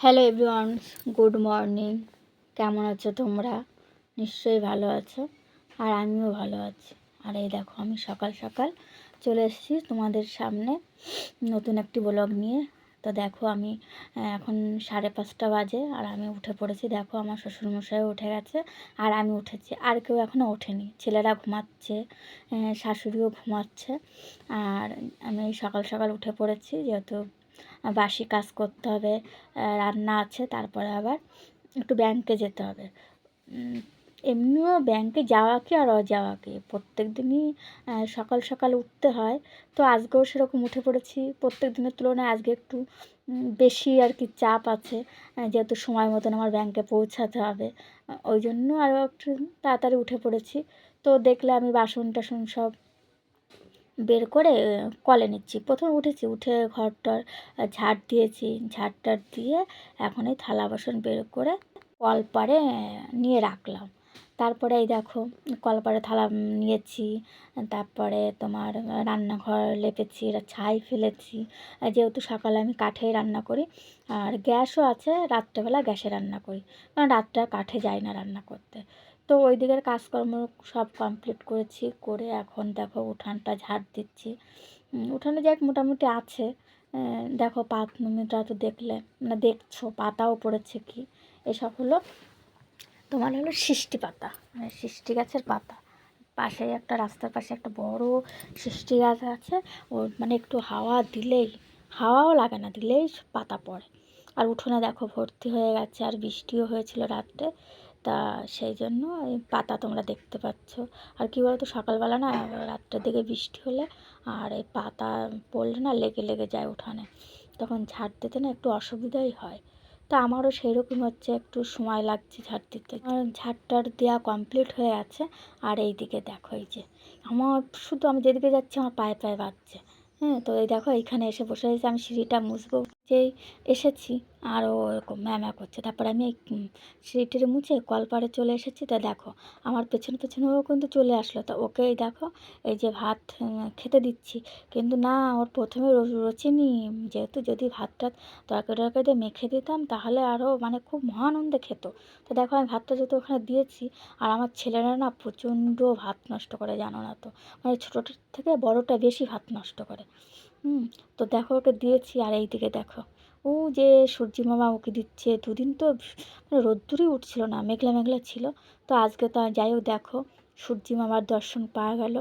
Hello everyone, good morning. কেমন আছো তোমরা? নিশ্চয়ই ভালো আছো, আর আমিও ভালো আছি। আর এই দেখো, আমি সকাল সকাল চলে এসেছি তোমাদের সামনে নতুন একটি ব্লগ নিয়ে। তো দেখো আমি এখন সাড়ে পাঁচটা বাজে আর আমি উঠে পড়েছি। দেখো আমার শ্বশুরমশাইও উঠে গেছে আর আমি উঠেছি। আর কেউ এখনও ওঠেনি। ছেলেরা ঘুমাচ্ছে শাশুড়িও ঘুমাচ্ছে। আর আমি সকাল সকাল উঠে পড়েছি যেহেতু বাসি কাজ করতে হবে রান্না আছে, তারপরে আবার একটু ব্যাংকে যেতে হবে। এমনিও ব্যাংকে যাওয়া কি আর অযাওয়া কি প্রত্যেক দিনই সকাল সকাল উঠতে হয়। তো আজকেও সেরকম উঠে পড়েছি। প্রত্যেক দিনের তুলনায় আজকে একটু বেশি আর কি চাপ আছে যেহেতু সময় মতন আমার ব্যাংকে পৌঁছাতে হবে। ওই জন্য আরও একটু তাড়াতাড়ি উঠে পড়েছি। তো দেখলে আমি বাসন টাসন সব বের করে কলে নিচ্ছি। প্রথমে উঠেছি উঠে ঘরটার ঝাড় দিয়েছি। ঝাড়টার দিয়ে এখন এই থালা বাসন বের করে কলপারে আহ, নিয়ে রাখলাম। তারপরে এই দেখো, কলপারে থালা নিয়েছি, তারপরে তোমার রান্নাঘর লেপেছি ছাই ফেলেছি। যেহেতু সকালে আমি কাঠেই রান্না করি, আর গ্যাসও আছে, রাত্রেবেলা গ্যাসে রান্না করি, কারণ রাত্রে কাঠে যাই না রান্না করতে। তো ওই দিকের কাজকর্ম সব কমপ্লিট করেছি, করে এখন দেখো উঠানটা ঝাড় দিচ্ছি। উঠানে যাক মোটামুটি আছে দেখো পাতনুমিটা তো দেখলে না দেখছ, পাতাও পড়েছে কি, এসব হলো তোমার হলো সৃষ্টি পাতা মানে সৃষ্টি গাছের পাতা। পাশে একটা রাস্তার পাশে একটা বড় সৃষ্টি গাছ আছে, ও মানে একটু হাওয়া দিলেই, হাওয়াও লাগে না, দিলেই পাতা পড়ে। আর উঠোনে দেখো ভর্তি হয়ে গেছে, আর বৃষ্টিও হয়েছিল রাত্রে। তা সেই জন্য এই পাতা তোমরা দেখতে পাচ্ছ। আর কী বলতো, সকালবেলা না রাত্রের দিকে বৃষ্টি হলে আর এই পাতা পড়লে না লেগে লেগে যায় উঠানে। তখন ঝাড় দিতে না একটু অসুবিধাই হয়। তা আমারও সেই রকম হচ্ছে, একটু সময় লাগছে ঝাড় দিতে। ঝাড়টার দেওয়া কমপ্লিট হয়ে আছে আর এই দিকে দেখো এই যে, আমার শুধু আমি যেদিকে যাচ্ছি আমার পায়ে পায়ে বাজছে। হ্যাঁ তো এই দেখো এইখানে এসে বসে রয়েছে, আমি সিঁড়িটা মুছবো। যেই এসেছি, আরও ওরকম ম্যামা করছে। তারপর আমি সিঁড়িটিরে মুছে কলপাড়ে চলে এসেছি। তা দেখো, আমার পেছনে পেছনে ও কিন্তু চলে আসলো। তা ওকে এই দেখো, এই যে ভাত খেতে দিচ্ছি। কিন্তু না, ওর প্রথমে রোচেনি যেহেতু যদি ভাতটা তরকারি টরকারি দিয়ে মেখে দিতাম, তাহলে আরও মানে খুব মহানন্দে খেত। তো দেখো, আমি ভাতটা যেহেতু ওখানে দিয়েছি, আর আমার ছেলেরা না প্রচণ্ড ভাত নষ্ট করে, জানো না তো? মানে ছোটোটার থেকে বড়টা বেশি ভাত নষ্ট করে। হুম তো দেখো ওকে দিয়েছি আর এই দিকে দেখো। ও যে সূর্যি মামা ওকে দিচ্ছে দুদিন তো মানে রোদ্দুরই উঠছিল না মেঘলা মেঘলা ছিল। তো আজকে তো যাই হোক দেখো সূর্যি মামার দর্শন পাওয়া গেল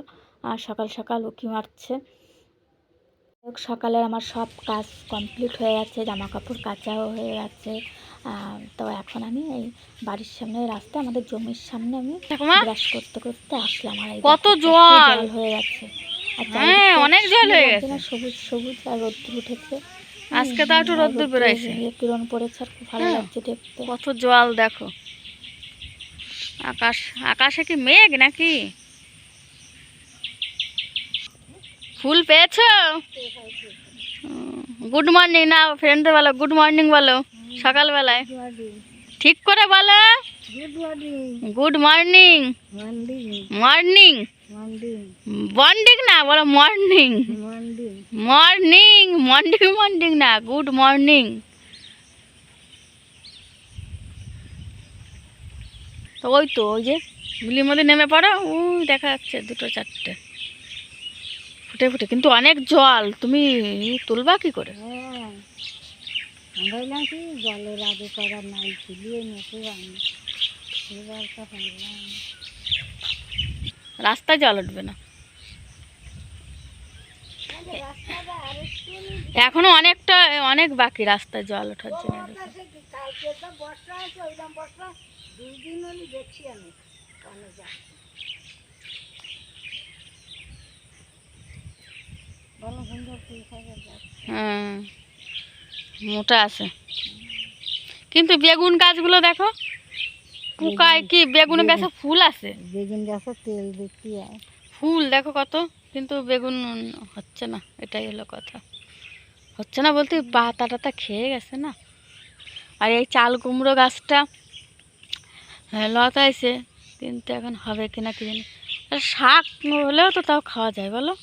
আর সকাল সকাল উকি মারছে। সকালে আমার সব কাজ কমপ্লিট হয়ে গেছে জামা কাপড় কাচাও হয়ে গেছে। তো এখন আমি এই বাড়ির সামনে রাস্তায় আমাদের জমির সামনে আমি ব্রাশ করতে করতে আসলাম আর এই কত জল! হয়ে গেছে। হ্যাঁ, অনেক জল হয়ে গেছে। সবুজ সবুজ আর রোদ্দুর উঠেছে। আজকে তো একটু রোদ্দুর রোদ্দুর কিরণ পড়েছে আর খুব ভালো। লাগছে দেখতে। কত জল দেখো। আকাশ আকাশে কি মেঘ নাকি? ফুল পেয়েছ? গুড মর্নিং না ফ্রেন্ডে বলো গুড মর্নিং বলো সকালবেলায়। ঠিক করে বলো। Good morning good morning morning morning bonding না বলো মর্নিং মর্নিং মর্নিং মর্নিং না গুড মর্নিং তো ওই তো ওই যে গুলির মধ্যে নেমে পড়ো ওই দেখা যাচ্ছে দুটো চারটে। ফুটে ফুটে কিন্তু অনেক জল তুমি তুলবা কি করে? হ্যাঁ। জলের আগে নাই নেছে রাস্তায় জল উঠবে না। এখনও অনেকটা, অনেক বাকি রাস্তায় জল ওঠার জন্য। হ্যাঁ মোটা আছে। কিন্তু বেগুন গাছগুলো দেখো পোকায় কি বেগুন গাছে ফুল আছে? বেগুন গাছে তেল হয় ফুল দেখো কত কিন্তু বেগুন হচ্ছে না এটাই হলো কথা। হচ্ছে না বলতে পাতা টাতা খেয়ে গেছে না। আর এই চাল কুমড়ো গাছটা হ্যাঁ, লতাইছে কিন্তু এখন হবে কিনা কি জানি। আর শাক হলেও তো তাও খাওয়া যায় বলো।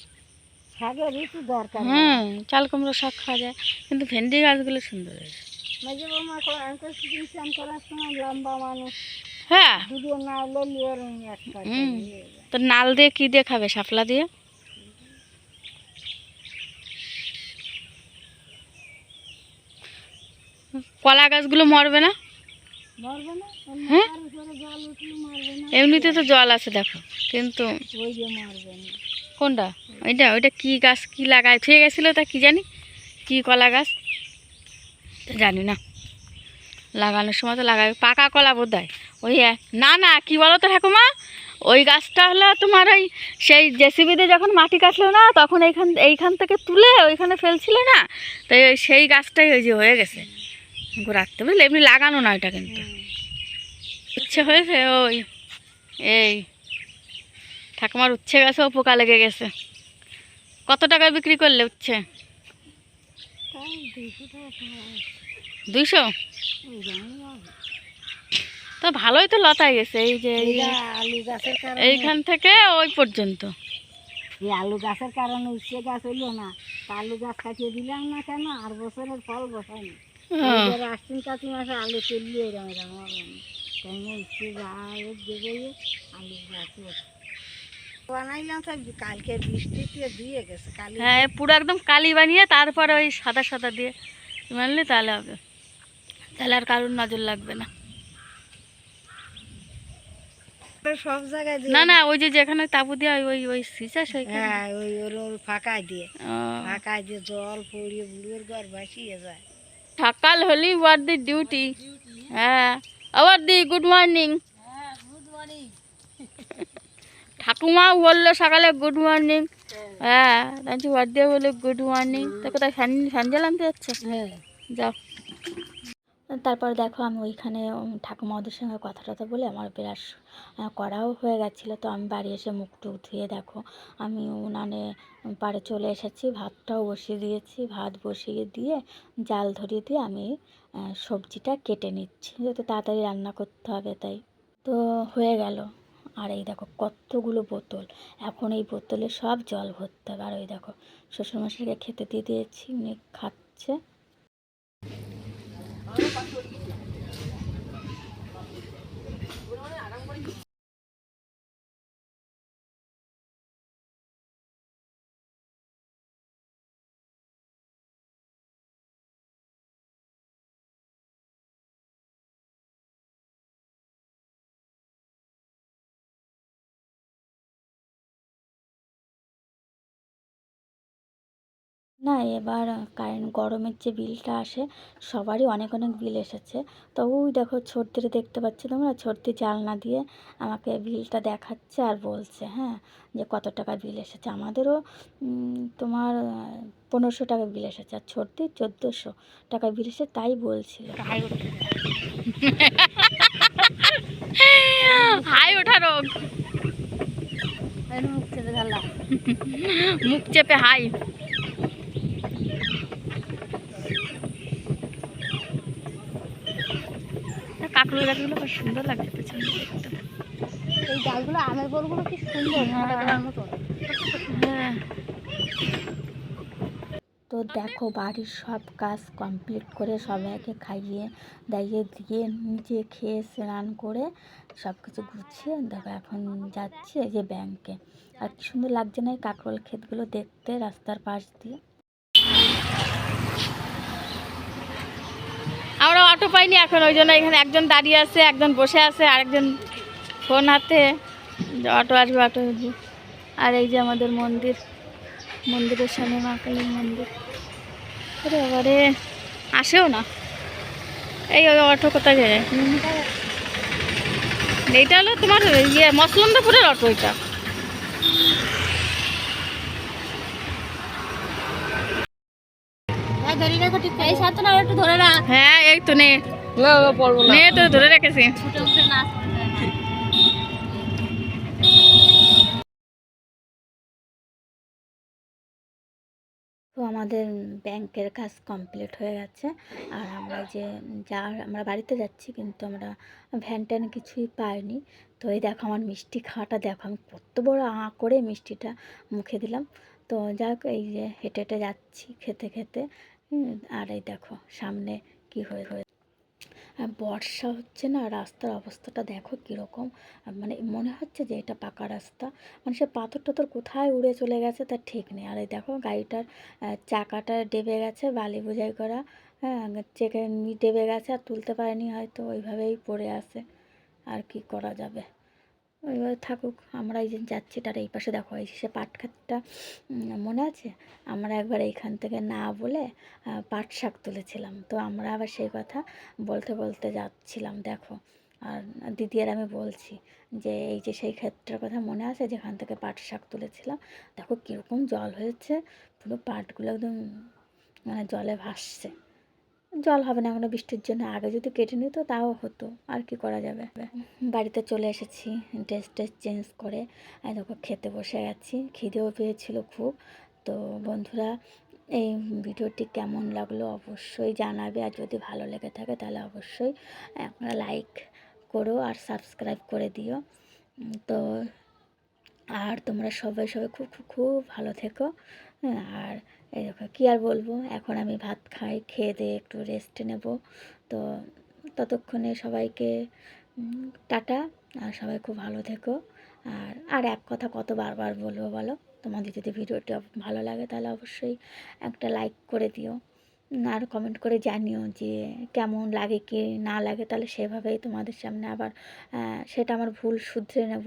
শাকের ঋতু দরকার। হুম চাল কুমড়ো শাক খাওয়া যায় কিন্তু ভেন্ডি গাছগুলো সুন্দর হয়েছে। করার সময় লম্বা মানুষ। হ্যাঁ। দুটো না হলে লিওর একটা হুম। তো নাল দিয়ে কি দিয়ে খাবে? শাপলা দিয়ে? কলা গাছগুলো মরবে না? মরবে না? হ্যাঁ? মরবে না। এমনিতে তো জল আছে দেখো। কিন্তু কোনটা? ওইটা ওইটা কি গাছ কি লাগায়? থুয়ে গেছিল তা কি জানি? কি কলা গাছ? জানি না। লাগানোর সময় তো লাগাবে। পাকা কলা বোধ হয় ওই না না কি বলো তো ঠাকুমা? ওই গাছটা হলো তোমার ওই সেই জেসিবিতে যখন মাটি কাটলো না তখন এইখান এইখান থেকে তুলে ওইখানে ফেলছিল না? তো সেই গাছটাই ওই যে হয়ে গেছে। রাখতে বুঝলে? এমনি লাগানো না ওইটা কিন্তু। ইচ্ছে হয়েছে ওই এই। ঠাকুমার উচ্ছে গাছেও পোকা লেগে গেছে। কত টাকায় বিক্রি করলে উচ্ছে? টাকা। দুইশো। তো ভালোই তো লতাই গেছে এই যে আলু গাছের কারণে। এইখান থেকে ওই পর্যন্ত। এই আলু গাছের কারণে উচ্ছে গাছ হইল না। আলু গাছ কাটিয়ে দিলাম না কেন? আর বছরের ফল বসায়নি। আশ্বিন কাতি মাসে আলু তুললে এরম এরম হবে। না উচ্ছে গাছ দেবে আলু গাছ বানাইলাম তো কালকে বৃষ্টিতে দিয়ে গেছে কালি। হ্যাঁ পুরো একদম কালি বানিয়ে তারপরে ওই সাদা সাদা দিয়ে। মানলে তাহলে হবে। তাহলে আর কারোর নজর লাগবে না। সব জায়গায় না না ওই যে যেখানে তাবু দিয়ে ওই ওই ওই সিসা হ্যাঁ ওই ওর ওর ফাঁকায় দিয়ে। ও, ফাঁকায় দিয়ে জল পড়িয়ে বুড়োর ঘর ভাসিয়ে যায়। সকাল হলেই ওয়ার দি ডিউটি। হ্যাঁ। আবার দি গুড মর্নিং ঠাকুমা বলল সকালে গুড মর্নিং হ্যাঁ রাঞ্চি ওয়ার দিয়ে বলল গুড মর্নিং তো কোথায় ফ্যান ফ্যান জ্বালানতে যাচ্ছে হ্যাঁ। যাও। তারপর দেখো আমি ওইখানে ঠাকুমা ওদের সঙ্গে কথা টথা বলে আমার ব্রাশ করাও হয়ে গেছিল। তো আমি বাড়ি এসে মুখ টুক ধুয়ে দেখো, আমি উনানে পাড়ে চলে এসেছি, ভাতটাও বসিয়ে দিয়েছি। ভাত বসিয়ে দিয়ে, জাল ধরিয়ে দিয়ে আমি সবজিটা কেটে নিচ্ছি। যাতে তাড়াতাড়ি রান্না করতে হবে তাই। তো হয়ে গেল। আর এই দেখো কতগুলো বোতল। এখন এই বোতলে সব জল ভরতে হবে। আর ওই দেখো শ্বশুরমশাইকে খেতে দিয়ে দিয়েছি উনি খাচ্ছে। না এবার কারেন্ট গরমের যে বিলটা আসে সবারই অনেক অনেক বিল এসেছে। তো ওই দেখো ছোটদের দেখতে পাচ্ছ তোমরা? ছোটদি জানলা দিয়ে আমাকে বিলটা দেখাচ্ছে আর বলছে হ্যাঁ যে কত টাকা বিল এসেছে। আমাদেরও তোমার পনেরোশো টাকা বিল এসেছে আর ছোটদি চোদ্দোশো টাকা বিল এসেছে তাই বলছিল। হাই মুখ চেপে হাই। কাকুর গাছগুলো খুব সুন্দর লাগছে পেছনে। এই ডালগুলো আমের বলগুলো কি সুন্দর? মতো। হ্যাঁ। তো দেখো বাড়ির সব কাজ কমপ্লিট করে সবাইকে খাইয়ে দাইয়ে দিয়ে নিজে খেয়ে স্নান করে সব কিছু গুছিয়ে দেখো এখন যাচ্ছে এই যে ব্যাংকে আর কি সুন্দর লাগছে না এই কাঁকরোল ক্ষেতগুলো দেখতে রাস্তার পাশ দিয়ে? আমরা অটো পাইনি এখন, ওই জন্য এখানে একজন দাঁড়িয়ে আছে, একজন বসে আছে, আরেকজন ফোন হাতে। অটো আসবে অটো আসবে। আর এই যে আমাদের মন্দির, মন্দিরের সামনে মা কালীর মন্দির। এবারে আসেও না। এই ওই অটো কোথায় যায় এইটা হলো তোমার ইয়ে মসলন্দপুরের অটো এটা। এই সাথে না একটু ধরে রাখ। হ্যাঁ এই তো নে। নে তো ধরে রেখেছি। ছুটে তো আমাদের ব্যাংকের কাজ কমপ্লিট হয়ে গেছে। আর আমরা যে যা আমরা বাড়িতে যাচ্ছি কিন্তু আমরা ভ্যান ট্যান কিছুই পাইনি। তো এই দেখো আমার মিষ্টি খাওয়াটা দেখো আমি কত বড় আঁ করে মিষ্টিটা মুখে দিলাম। তো যাক এই যে হেঁটে হেঁটে যাচ্ছি খেতে খেতে। আর এই দেখো, সামনে কি হয়ে হয়ে বর্ষা হচ্ছে না, রাস্তার অবস্থাটা দেখো কীরকম। মানে মনে হচ্ছে যে এটা পাকা রাস্তা। মানে সে পাথর টাথর কোথায় উড়ে চলে গেছে তার ঠিক নেই। আর এই দেখো, গাড়িটার চাকাটা ডেবে গেছে বালি বোঝাই করা। হ্যাঁ চেকে ডেবে গেছে আর তুলতে পারেনি হয়তো, ওইভাবেই পড়ে আছে। আর কি করা যাবে? ওইভাবে থাকুক, আমরা এই যে যাচ্ছি, তার এই পাশে দেখো, এই সে পাট ক্ষেতটা মনে আছে? আমরা একবার এইখান থেকে না বলে পাট শাক তুলেছিলাম। তো আমরা আবার সেই কথা বলতে বলতে যাচ্ছিলাম, দেখো। আর দিদি আর আমি বলছি যে, এই যে সেই ক্ষেত্রের কথা মনে আছে, যেখান থেকে পাট শাক তুলেছিলাম? দেখো, কীরকম জল হয়েছে, পুরো পাটগুলো একদম মানে জলে ভাসছে। জল হবে না এখনও বৃষ্টির জন্য। আগে যদি কেটে নিত তাও হতো। আর কি করা যাবে? বাড়িতে চলে এসেছি ড্রেস ট্রেস চেঞ্জ করে। আর দেখো, খেতে বসে গেছি খিদেও পেয়েছিল খুব। তো বন্ধুরা, এই ভিডিওটি কেমন লাগল অবশ্যই জানাবে। আর যদি ভালো লেগে থাকে তাহলে অবশ্যই একটা লাইক করো আর সাবস্ক্রাইব করে দিও। তো আর তোমরা সবাই সবাই খুব খুব খুব ভালো থেকো। হ্যাঁ আর এই দেখো, কী আর বলব? এখন আমি ভাত খাই, খেয়ে দিয়ে একটু রেস্ট নেব। তো ততক্ষণে সবাইকে টাটা। আর সবাই খুব ভালো থেকো। আর আর এক কথা কত বারবার বলব বলো? তোমাদের যদি ভিডিওটি ভালো লাগে তাহলে অবশ্যই একটা লাইক করে দিও। আর কমেন্ট করে জানিও যে কেমন লাগে, কি না লাগে, তাহলে সেভাবেই তোমাদের সামনে আবার সেটা আমার ভুল শুধরে নেব।